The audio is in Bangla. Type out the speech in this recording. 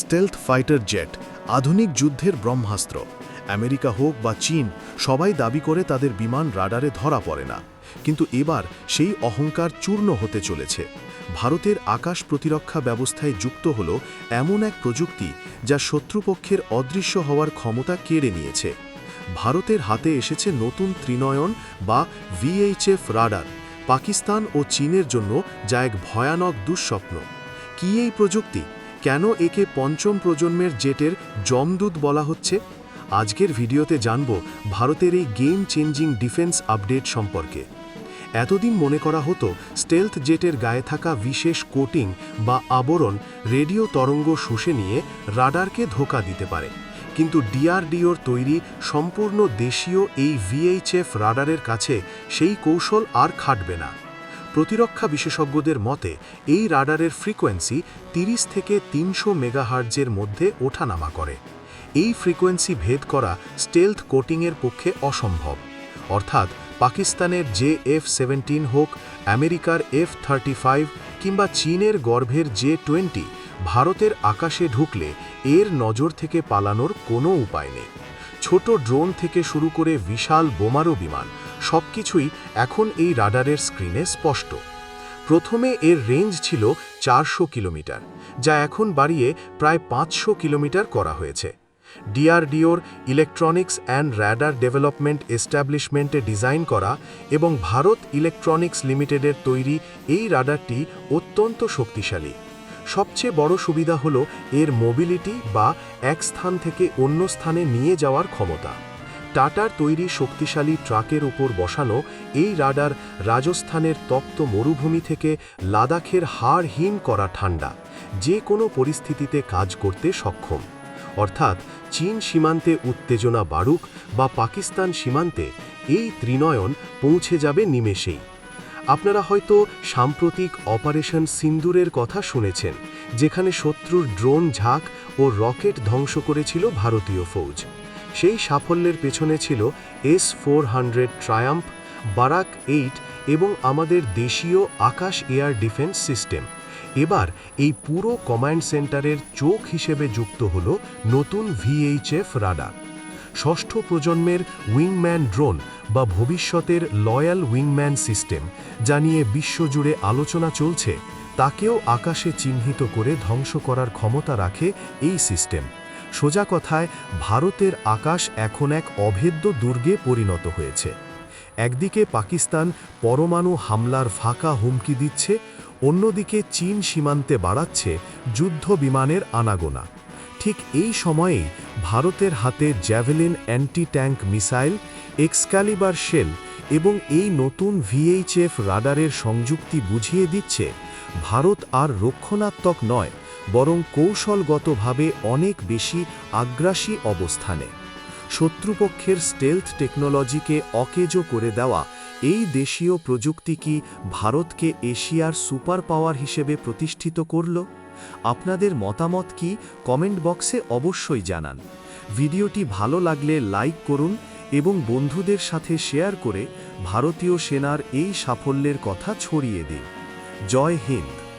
স্টেলথ ফাইটার জেট, আধুনিক যুদ্ধের ব্রহ্মাস্ত্র। আমেরিকা হোক বা চীন, সবাই দাবি করে তাদের বিমান রাডারে ধরা পড়ে না। কিন্তু এবার সেই অহংকার চূর্ণ হতে চলেছে। ভারতের আকাশ প্রতিরক্ষা ব্যবস্থায় যুক্ত হল এমন এক প্রযুক্তি যা শত্রুপক্ষের অদৃশ্য হওয়ার ক্ষমতা কেড়ে নিয়েছে। ভারতের হাতে এসেছে নতুন ত্রিনয়ন বা ভিএইচএফ রাডার। পাকিস্তান ও চীনের জন্য যা এক ভয়ানক দুঃস্বপ্ন। কি এই প্রযুক্তি? কেন একে পঞ্চম প্রজন্মের জেটের জমদূত বলা হচ্ছে? আজকের ভিডিওতে জানব ভারতের এই গেম চেঞ্জিং ডিফেন্স আপডেট সম্পর্কে। এতদিন মনে করা হতো স্টেলথ জেটের গায়ে থাকা বিশেষ কোটিং বা আবরণ রেডিও তরঙ্গ শুষে নিয়ে রাডারকে ধোকা দিতে পারে। কিন্তু ডিআরডিওর তৈরি সম্পূর্ণ দেশীয় এই ভিএইচএফ রাডারের কাছে সেই কৌশল আর খাটবে না। প্রতিরক্ষা বিশেষজ্ঞদের মতে, এই রাডারের ফ্রিকোয়েন্সি 30 থেকে তিনশো মেগাহার্জের মধ্যে ওঠানামা করে। এই ফ্রিকোয়েন্সি ভেদ করা স্টেলথ কোটিংয়ের পক্ষে অসম্ভব। অর্থাৎ পাকিস্তানের জে এফ সেভেন্টিন হোক, আমেরিকার এফ থার্টি ফাইভ কিংবা চীনের গর্ভের জে টোয়েন্টি, ভারতের আকাশে ঢুকলে এর নজর থেকে পালানোর কোনো উপায় নেই। ছোট ড্রোন থেকে শুরু করে বিশাল বোমারো বিমান সবকিছুই এখন এই রাডারের স্ক্রিনে স্পষ্ট। প্রথমে এর রেঞ্জ ছিল চারশো কিলোমিটার, যা এখন বাড়িয়ে প্রায় পাঁচশো কিলোমিটার করা হয়েছে। ডিআরডিওর ইলেকট্রনিক্স অ্যান্ড র্যাডার ডেভেলপমেন্ট এস্টাবলিশমেন্টে ডিজাইন করা এবং ভারত ইলেকট্রনিক্স লিমিটেডের তৈরি এই রাডারটি অত্যন্ত শক্তিশালী। সবচেয়ে বড় সুবিধা হল এর মোবিলিটি বা এক স্থান থেকে অন্য স্থানে নিয়ে যাওয়ার ক্ষমতা। টাটার তৈরি শক্তিশালী ট্রাকের উপর বসানো এই রাডার রাজস্থানের তপ্ত মরুভূমি থেকে লাদাখের হাড় হিম করা ঠান্ডা, যে কোনো পরিস্থিতিতে কাজ করতে সক্ষম। অর্থাৎ চীন সীমান্তে উত্তেজনা বাড়ুক বা পাকিস্তান সীমান্তে এই ত্রিনয়ন পৌঁছে যাবে নিমেষেই। আপনারা হয়তো সাম্প্রতিক অপারেশন সিন্দুরের কথা শুনেছেন, যেখানে শত্রুর ড্রোন ঝাঁক ও রকেট ধ্বংস করেছিল ভারতীয় ফৌজ। সেই সাফল্যের পেছনে ছিল S four hundred Triumf Barak eight এবং আমাদের দেশীয় আকাশ এয়ার ডিফেন্স সিস্টেম। এবার এই পুরো কমান্ড সেন্টারের চোখ হিসেবে যুক্ত হল নতুন ভিএইচএফ রাডার। ষষ্ঠ প্রজন্মের উইংম্যান ড্রোন বা ভবিষ্যতের লয়াল উইংম্যান সিস্টেম, যা নিয়ে বিশ্বজুড়ে আলোচনা চলছে, তাকেও আকাশে চিহ্নিত করে ধ্বংস করার ক্ষমতা রাখে এই সিস্টেম। সোজা কথায়, ভারতের আকাশ এখন এক অভেদ্য দুর্গে পরিণত হয়েছে। একদিকে পাকিস্তান পরমাণু হামলার ফাঁকা হুমকি দিচ্ছে, অন্যদিকে চীন সীমান্তে বাড়াচ্ছে যুদ্ধ বিমানের আনাগোনা। ঠিক এই সময়েই ভারতের হাতে javelin anti tank missile, Excalibur shell এবং এই নতুন ভিএইচএফ রাডারের সংযুক্তি বুঝিয়ে দিচ্ছে, ভারত আর রক্ষণাত্মক নয় বরং কৌশলগতভাবে অনেক বেশি আগ্রাসী অবস্থানে। শত্রুপক্ষের স্টেলথ টেকনোলজিকে অকেজো করে দেওয়া এই দেশীয় প্রযুক্তি কি ভারতকে এশিয়ার সুপার পাওয়ার হিসেবে প্রতিষ্ঠিত করল? আপনাদের মতামত কি কমেন্ট বক্সে অবশ্যই জানান। ভিডিওটি ভালো লাগলে লাইক করুন এবং বন্ধুদের সাথে শেয়ার করে ভারতীয় সেনার এই সাফল্যের কথা ছড়িয়ে দিন। জয় হিন্দ।